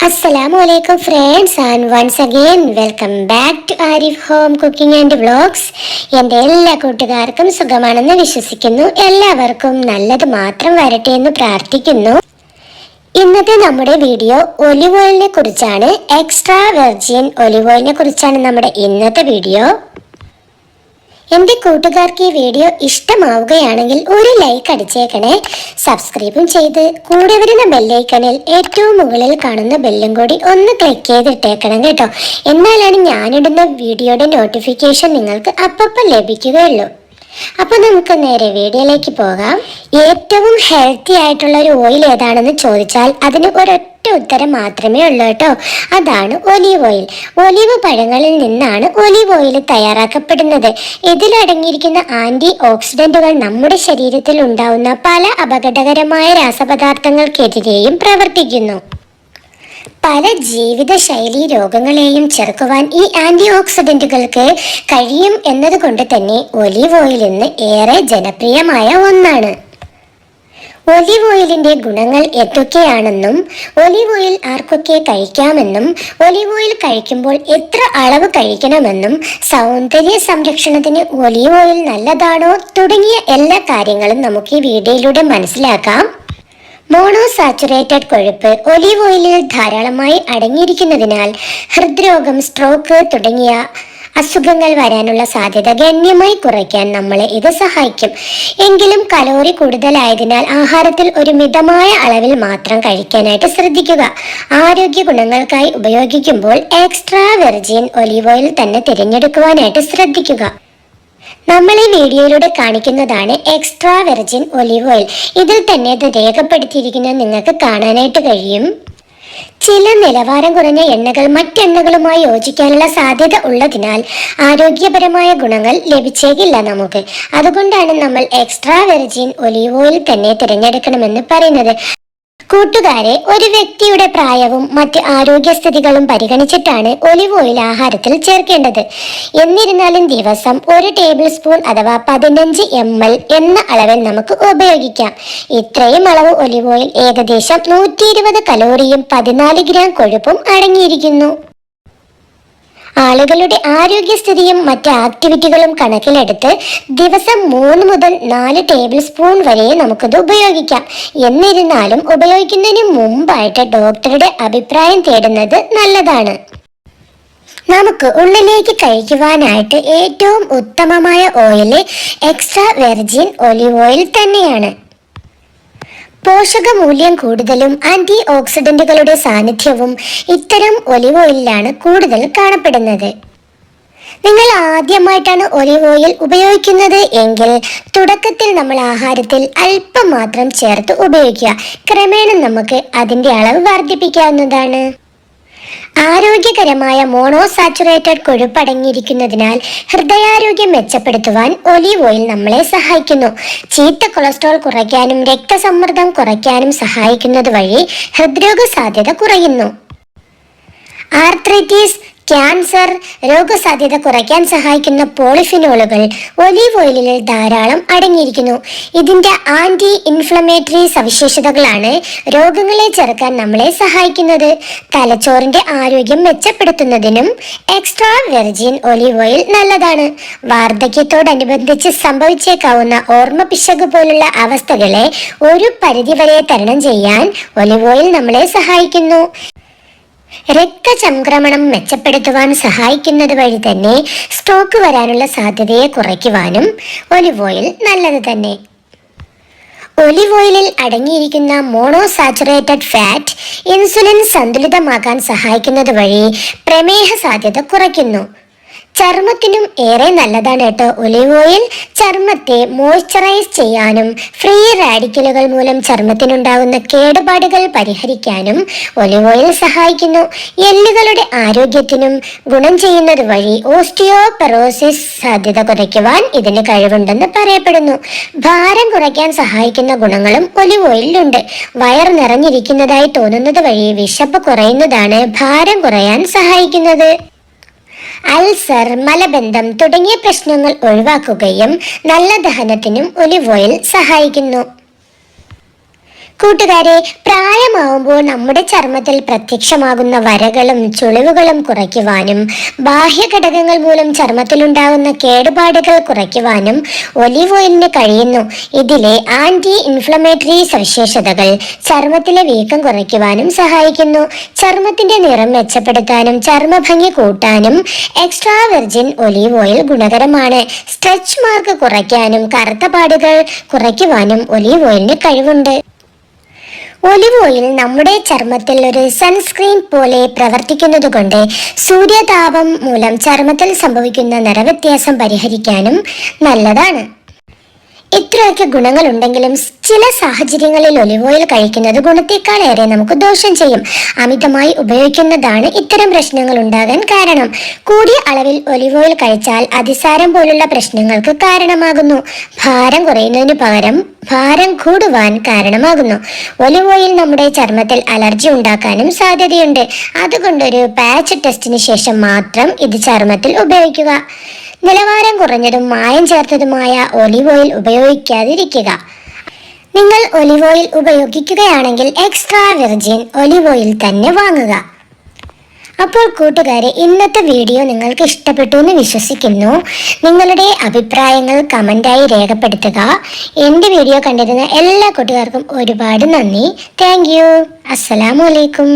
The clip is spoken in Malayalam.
അസ്സലാമു അലൈക്കും friends and once again welcome back to Arif home cooking and vlogs എന്റെ എല്ലാ കൂട്ടുകാർക്കും സുഖമാണെന്ന് വിശ്വസിക്കുന്നു. എല്ലാവർക്കും നല്ലത് മാത്രം വരട്ടെ എന്ന് പ്രാർത്ഥിക്കുന്നു. ഇന്നത്തെ നമ്മുടെ വീഡിയോ ഒലിവ് ഓയിലിനെ കുറിച്ചാണ്. എക്സ്ട്രാ വെർജിൻ ഒലിവ് ഓയിലിനെ കുറിച്ചാണ് നമ്മുടെ ഇന്നത്തെ വീഡിയോ. എന്റെ കൂട്ടുകാർക്ക് ഈ വീഡിയോ ഇഷ്ടമാവുകയാണെങ്കിൽ ഒരു ലൈക്ക് അടിച്ചേക്കണേ. സബ്സ്ക്രൈബും ചെയ്ത് കൂടെ വരുന്ന ബെല്ലൈക്കണിൽ ഏറ്റവും മുകളിൽ കാണുന്ന ബെല്ലും കൂടി ഒന്ന് ക്ലിക്ക് ചെയ്തിട്ടേക്കണം കേട്ടോ. എന്നാലാണ് ഞാനിടുന്ന വീഡിയോയുടെ നോട്ടിഫിക്കേഷൻ നിങ്ങൾക്ക് അപ്പപ്പം ലഭിക്കുകയുള്ളൂ. അപ്പൊ നമുക്ക് നേരെ വീഡിയോയിലേക്ക് പോകാം. ഏറ്റവും ഹെൽത്തി ആയിട്ടുള്ള ഒരു ഓയിൽ ഏതാണെന്ന് ചോദിച്ചാൽ അതിന് ഒരൊറ്റ ഉത്തരം മാത്രമേ ഉള്ളൂ കേട്ടോ. അതാണ് ഒലീവ് ഓയിൽ. ഒലീവ് പഴങ്ങളിൽ നിന്നാണ് ഒലീവ് ഓയിൽ തയ്യാറാക്കപ്പെടുന്നത്. ഇതിലടങ്ങിയിരിക്കുന്ന ആന്റി ഓക്സിഡന്റുകൾ നമ്മുടെ ശരീരത്തിൽ ഉണ്ടാവുന്ന പല അപകടകരമായ രാസപദാർത്ഥങ്ങൾക്കെതിരെയും പ്രവർത്തിക്കുന്നു. പല ജീവിതശൈലി രോഗങ്ങളെയും ചെറുക്കുവാൻ ഈ ആന്റി ഓക്സിഡന്റുകൾക്ക് കഴിയും എന്നതുകൊണ്ട് തന്നെ ഒലിവ് ഓയിൽ ഇന്ന് ഏറെ ജനപ്രിയമായ ഒന്നാണ്. ഒലിവ് ഓയിലിന്റെ ഗുണങ്ങൾ എന്തൊക്കെയാണെന്നും ഒലിവ് ഓയിൽ ആർക്കൊക്കെ കഴിക്കാമെന്നും ഒലിവ് ഓയിൽ കഴിക്കുമ്പോൾ എത്ര അളവ് കഴിക്കണമെന്നും സൗന്ദര്യ സംരക്ഷണത്തിന് ഒലിവ് ഓയിൽ നല്ലതാണോ തുടങ്ങിയ എല്ലാ കാര്യങ്ങളും നമുക്ക് ഈ വീഡിയോയിലൂടെ മനസ്സിലാക്കാം. മോണോസാച്ചുറേറ്റഡ് കൊഴുപ്പ് ഒലിവ് ഓയിലിൽ ധാരാളമായി അടങ്ങിയിരിക്കുന്നതിനാൽ ഹൃദ്രോഗം സ്ട്രോക്ക് തുടങ്ങിയ അസുഖങ്ങൾ വരാനുള്ള സാധ്യത ഗണ്യമായി കുറയ്ക്കാൻ നമ്മളെ ഇത് സഹായിക്കും. എങ്കിലും കലോറി കൂടുതലായതിനാൽ ആഹാരത്തിൽ ഒരു മിതമായ അളവിൽ മാത്രം കഴിക്കാനായിട്ട് ശ്രദ്ധിക്കുക. ആരോഗ്യ ഗുണങ്ങൾക്കായി ഉപയോഗിക്കുമ്പോൾ എക്സ്ട്രാ വെർജിൻ ഒലീവ് ഓയിൽ തന്നെ തിരഞ്ഞെടുക്കുവാനായിട്ട് ശ്രദ്ധിക്കുക. നമ്മൾ ഈ വീഡിയോയിലൂടെ കാണിക്കുന്നതാണ് എക്സ്ട്രാ വെർജിൻ ഒലിവ് ഓയിൽ ഇതിൽ തന്നെ ഇത് രേഖപ്പെടുത്തിയിരിക്കുന്നത് നിങ്ങൾക്ക് കാണാനായിട്ട് കഴിയും. ചില നിലവാരം കുറഞ്ഞ എണ്ണകൾ മറ്റെണ്ണകളുമായി യോജിക്കാനുള്ള സാധ്യത ഉള്ളതിനാൽ ആരോഗ്യപരമായ ഗുണങ്ങൾ ലഭിച്ചേക്കില്ല നമുക്ക്. അതുകൊണ്ടാണ് നമ്മൾ എക്സ്ട്രാ വെർജിൻ ഒലിവ് ഓയിൽ തന്നെ തിരഞ്ഞെടുക്കണമെന്ന് പറയുന്നത്. കൂട്ടുകാരെ ഒരു വ്യക്തിയുടെ പ്രായവും മറ്റ് ആരോഗ്യസ്ഥിതികളും പരിഗണിച്ചിട്ടാണ് ഒലിവ് ഓയിൽ ആഹാരത്തിൽ ചേർക്കേണ്ടത്. എന്നിരുന്നാലും ദിവസം ഒരു ടേബിൾ സ്പൂൺ അഥവാ പതിനഞ്ച് എം എൽ എന്ന അളവിൽ നമുക്ക് ഉപയോഗിക്കാം. ഇത്രയും അളവ് ഒലിവ് ഓയിൽ ഏകദേശം നൂറ്റി കലോറിയും പതിനാല് ഗ്രാം കൊഴുപ്പും അടങ്ങിയിരിക്കുന്നു. ആളുകളുടെ ആരോഗ്യസ്ഥിതിയും മറ്റ് ആക്ടിവിറ്റികളും കണക്കിലെടുത്ത് ദിവസം മൂന്ന് മുതൽ നാല് ടേബിൾ സ്പൂൺ വരെ നമുക്കത് ഉപയോഗിക്കാം. എന്നിരുന്നാലും ഉപയോഗിക്കുന്നതിന് മുമ്പായിട്ട് ഡോക്ടറുടെ അഭിപ്രായം തേടുന്നത് നല്ലതാണ്. നമുക്ക് ഉള്ളിലേക്ക് കഴിക്കുവാനായിട്ട് ഏറ്റവും ഉത്തമമായ oil extra virgin olive oil തന്നെയാണ്. പോഷകമൂല്യം കൂടുതലും ആന്റി ഓക്സിഡന്റുകളുടെ സാന്നിധ്യവും ഇത്തരം ഒലിവ് ഓയിലിലാണ് കൂടുതൽ കാണപ്പെടുന്നത്. നിങ്ങൾ ആദ്യമായിട്ടാണ് ഒലിവ് ഓയിൽ ഉപയോഗിക്കുന്നത് എങ്കിൽ തുടക്കത്തിൽ നമ്മൾ ആഹാരത്തിൽ അല്പം മാത്രം ചേർത്ത് ഉപയോഗിക്കുക. ക്രമേണ നമുക്ക് അതിന്റെ അളവ് വർദ്ധിപ്പിക്കാവുന്നതാണ്. ആരോഗ്യകരമായ മോണോസാച്ചുറേറ്റഡ് കൊഴുപ്പടങ്ങിയിരിക്കുന്നതിനാൽ ഹൃദയാരോഗ്യം മെച്ചപ്പെടുത്തുവാൻ ഒലീവ് ഓയിൽ നമ്മളെ സഹായിക്കുന്നു. ചീത്ത കൊളസ്ട്രോൾ കുറയ്ക്കാനും രക്തസമ്മർദ്ദം കുറയ്ക്കാനും സഹായിക്കുന്നത് വഴി ഹൃദ്രോഗ സാധ്യത കുറയുന്നു. ആർത്രൈറ്റീസ് ക്യാൻസർ രോഗസാധ്യത കുറയ്ക്കാൻ സഹായിക്കുന്ന പോളിഫിനോളുകൾ ഒലീവ് ഓയിലിൽ ധാരാളം അടങ്ങിയിരിക്കുന്നു. ഇതിന്റെ ആന്റി ഇൻഫ്ലമേറ്ററി സവിശേഷതകളാണ് രോഗങ്ങളെ ചെറുക്കാൻ നമ്മളെ സഹായിക്കുന്നത്. തലച്ചോറിന്റെ ആരോഗ്യം മെച്ചപ്പെടുത്തുന്നതിനും എക്സ്ട്രാ വെർജിൻ ഒലീവ് ഓയിൽ നല്ലതാണ്. വാർദ്ധക്യത്തോടനുബന്ധിച്ച് സംഭവിച്ചേക്കാവുന്ന ഓർമ്മ പിശക് പോലുള്ള അവസ്ഥകളെ ഒരു പരിധിവരെ തരണം ചെയ്യാൻ ഒലിവ് ഓയിൽ നമ്മളെ സഹായിക്കുന്നു. രക്തചംക്രമണം മെച്ചപ്പെടുത്തുവാൻ സഹായിക്കുന്നത് വഴി തന്നെ സ്ട്രോക്ക് വരാനുള്ള സാധ്യതയെ കുറയ്ക്കുവാനും ഒലിവ് ഓയിൽ നല്ലത് തന്നെ. ഒലിവ് ഓയിലിൽ അടങ്ങിയിരിക്കുന്ന മോണോസാച്ചുറേറ്റഡ് ഫാറ്റ് ഇൻസുലിൻ സന്തുലിതമാക്കാൻ സഹായിക്കുന്നത് വഴി പ്രമേഹ സാധ്യത കുറയ്ക്കുന്നു. ചർമ്മത്തിനും ഏറെ നല്ലതാണ് കേട്ടോ. ഒലിവ് ഓയിൽ ചർമ്മത്തെ മോയ്സ്ചറൈസ് ചെയ്യാനും ഫ്രീ റാഡിക്കലുകൾ മൂലം ചർമ്മത്തിനുണ്ടാകുന്ന കേടുപാടുകൾ പരിഹരിക്കാനും ഒലിവ് ഓയിൽ സഹായിക്കുന്നു. എല്ലുകളുടെ ആരോഗ്യത്തിനും ഗുണം ചെയ്യുന്നത് വഴി ഓസ്റ്റിയോപെറോസിസ് സാധ്യത കുറയ്ക്കുവാൻ ഇതിന് കഴിവുണ്ടെന്ന് പറയപ്പെടുന്നു. ഭാരം കുറയ്ക്കാൻ സഹായിക്കുന്ന ഗുണങ്ങളും ഒലിവ് ഓയിലുണ്ട് വയർ നിറഞ്ഞിരിക്കുന്നതായി തോന്നുന്നത് വഴി വിശപ്പ് കുറയുന്നതാണ് ഭാരം കുറയാൻ സഹായിക്കുന്നത്. അൾസർ മലബന്ധം തുടങ്ങിയ പ്രശ്നങ്ങൾ ഒഴിവാക്കുകയും നല്ല ദഹനത്തിനും ഒലിവ് ഓയിൽ സഹായിക്കുന്നു. കൂട്ടുകാരെ പ്രായമാവുമ്പോൾ നമ്മുടെ ചർമ്മത്തിൽ പ്രത്യക്ഷമാകുന്ന വരകളും ചുളിവുകളും കുറയ്ക്കുവാനും ബാഹ്യഘടകങ്ങൾ മൂലം ചർമ്മത്തിലുണ്ടാകുന്ന കേടുപാടുകൾ കുറയ്ക്കുവാനും ഒലിവ് ഓയിലിന് കഴിയുന്നു. ഇതിലെ ആന്റി ഇൻഫ്ലമേറ്ററി സവിശേഷതകൾ ചർമ്മത്തിലെ വീക്കം കുറയ്ക്കുവാനും സഹായിക്കുന്നു. ചർമ്മത്തിന്റെ നിറം മെച്ചപ്പെടുത്താനും ചർമ്മഭംഗി കൂട്ടാനും എക്സ്ട്രാ വെർജിൻ ഒലിവ് ഓയിൽ ഗുണകരമാണ്. സ്ട്രെച്ച് മാർക്ക് കുറയ്ക്കാനും കറുത്ത പാടുകൾ കുറയ്ക്കുവാനും ഒലിവ് ഓയിലിന് കഴിവുണ്ട്. ഒലിവ് ഓയിൽ നമ്മുടെ ചർമ്മത്തിൽ ഒരു സൺസ്ക്രീൻ പോലെ പ്രവർത്തിക്കുന്നതുകൊണ്ട് സൂര്യതാപം മൂലം ചർമ്മത്തിൽ സംഭവിക്കുന്ന നിറവ്യത്യാസം പരിഹരിക്കാനും നല്ലതാണ്. ഇത്രയൊക്കെ ഗുണങ്ങളുണ്ടെങ്കിലും ചില സാഹചര്യങ്ങളിൽ ഒലിവ് ഓയിൽ കഴിക്കുന്നത് ഗുണത്തെക്കാളേറെ നമുക്ക് ദോഷം ചെയ്യും. അമിതമായി ഉപയോഗിക്കുന്നതാണ് ഇത്തരം പ്രശ്നങ്ങൾ ഉണ്ടാകാൻ കാരണം. കൂടിയ അളവിൽ ഒലിവ് ഓയിൽ കഴിച്ചാൽ അതിസാരം പോലുള്ള പ്രശ്നങ്ങൾക്ക് കാരണമാകുന്നു. ഭാരം കുറയുന്നതിന് പകരം ഭാരം കൂടുവാൻ കാരണമാകുന്നു. ഒലിവ് ഓയിൽ നമ്മുടെ ചർമ്മത്തിൽ അലർജി ഉണ്ടാക്കാനും സാധ്യതയുണ്ട്. അതുകൊണ്ടൊരു പാച്ച് ടെസ്റ്റിന് ശേഷം മാത്രം ഇത് ചർമ്മത്തിൽ ഉപയോഗിക്കുക. നിലവാരം കുറഞ്ഞതും മായം ചേർത്തതുമായ ഒലിവ് ഓയിൽ ഉപയോഗിക്കാതിരിക്കുക. നിങ്ങൾ ഒലിവ് ഓയിൽ ഉപയോഗിക്കുകയാണെങ്കിൽ എക്സ്ട്രാ വെർജിൻ ഒലിവ് ഓയിൽ തന്നെ വാങ്ങുക. അപ്പോൾ കൂട്ടുകാരെ ഇന്നത്തെ വീഡിയോ നിങ്ങൾക്ക് ഇഷ്ടപ്പെട്ടു എന്ന് വിശ്വസിക്കുന്നു. നിങ്ങളുടെ അഭിപ്രായങ്ങൾ കമന്റായി രേഖപ്പെടുത്തുക. എന്റെ വീഡിയോ കണ്ടിരുന്ന എല്ലാ കൂട്ടുകാർക്കും ഒരുപാട് നന്ദി. താങ്ക് യു അസ്സലാമലൈക്കും